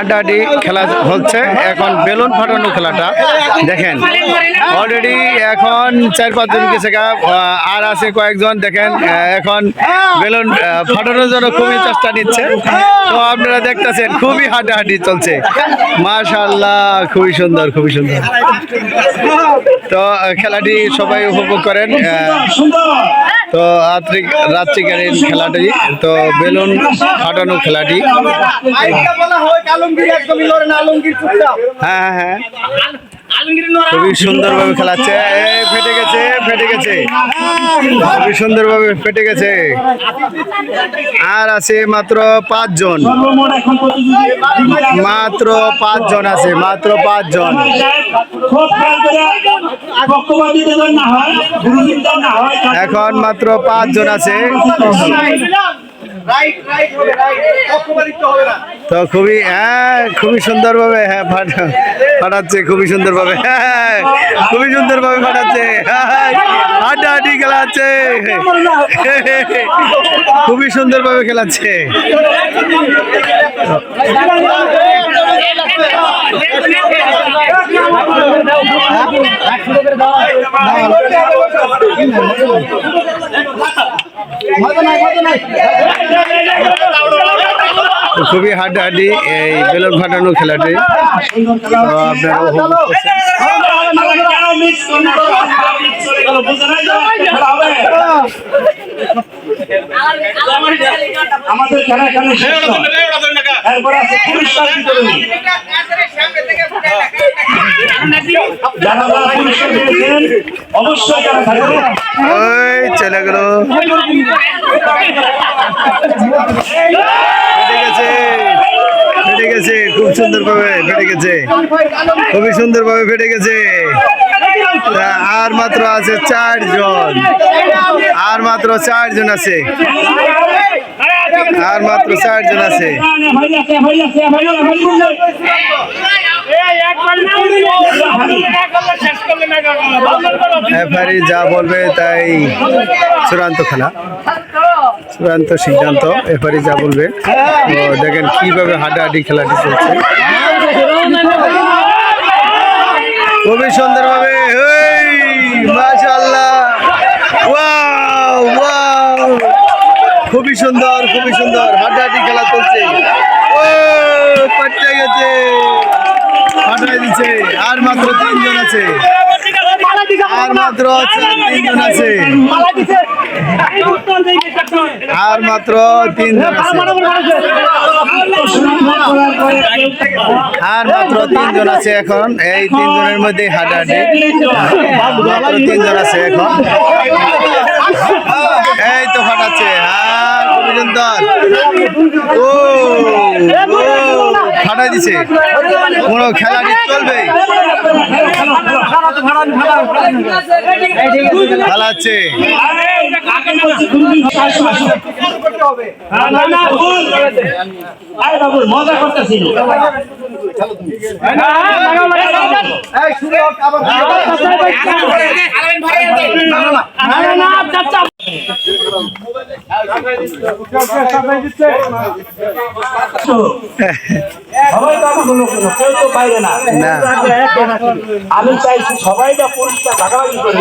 হাড্ডাহাড্ডি খেলা হচ্ছে। এখন বেলুন ফাটানো খেলাটা। দেখেন অলরেডি এখন চার পাঁচজন গেছে আর আছে কয়েকজন, দেখেন এখন বেলুন ফাটানোর জন্য খুবই চেষ্টা নিচ্ছে। তো আপনারা দেখতেছেন, খুবই হাড্ডাহাড্ডি চলছে। মাশাল্লাহ খুবই সুন্দর খুবই সুন্দর। তো খেলাটি সবাই উপভোগ করেন। তো রাত্রি রাত্রিকালীন খেলাটি তো বেলুন ফাটানো খেলাটি। হ্যাঁ হ্যাঁ হ্যাঁ। খুবই খেলাচ্ছে। ফেটে গেছে ফেটে গেছে। খুবই ফেটে গেছে। আর আছে মাত্র পাঁচজন। মাত্র পাঁচজন আছে, মাত্র পাঁচজন। এখন মাত্র পাঁচজন আছে। তো খুবই হ্যাঁ খুবই সুন্দরভাবে হ্যাঁ ফাটা- ফাটাচ্ছে খুবই সুন্দরভাবে হ্যাঁ খুবই সুন্দরভাবে ফাটাচ্ছে হ্যাঁ, হাড্ডাহাড্ডি খেলাচ্ছে। খুবই সুন্দরভাবে খেলাচ্ছে। তো খুবই হাড্ডাহাড্ডি এই বেলুন ফাটানো খেলাটি। আমাদের খেলা এখানে। এরপর আছে পুরস্কার বিতরণী যারা যারা পুরস্কার পেয়েছেন অবশ্যই থাকবে ওই চলে গেল। ফেটে গেছে। ফেটে গেছে। খুব সুন্দরভাবে ফেটে গেছে। খুবই সুন্দরভাবে ফেটে গেছে। আর মাত্র আছে চারজন। আর মাত্র চারজন আছে। আর মাত্র চারজন আছে। রেফারি যা বলবে তাই চূড়ান্ত খেলা চূড়ান্ত সিদ্ধান্ত রেফারি যা বলবে। দেখেন কীভাবে হাড্ডাহাড্ডি খেলাটি চলছে। খুবই সুন্দরভাবে খুবই সুন্দর খুবই সুন্দর। হাড্ডাহাড্ডি খেলা চলছে। ও পাট্টা গেছে। ফাটাই দিচ্ছে। আর মাত্র তিনজন আছে। আর মাত্র তিনজন আছে। আর মাত্র তিনজন আর মাত্র তিনজন আছে এখন। এই তিনজনের মধ্যে হাড্ডাহাড্ডি। মাত্র তিনজন আছে এখন এই তো ফাটাচ্ছে হ্যাঁ ও ফাটাই দিছে কোনো খেলাটি চলবে খেলাচ্ছে মজা করতেছিল আমি চাইছি সবাই যা পরিষ্কার ভাগাভাগি করি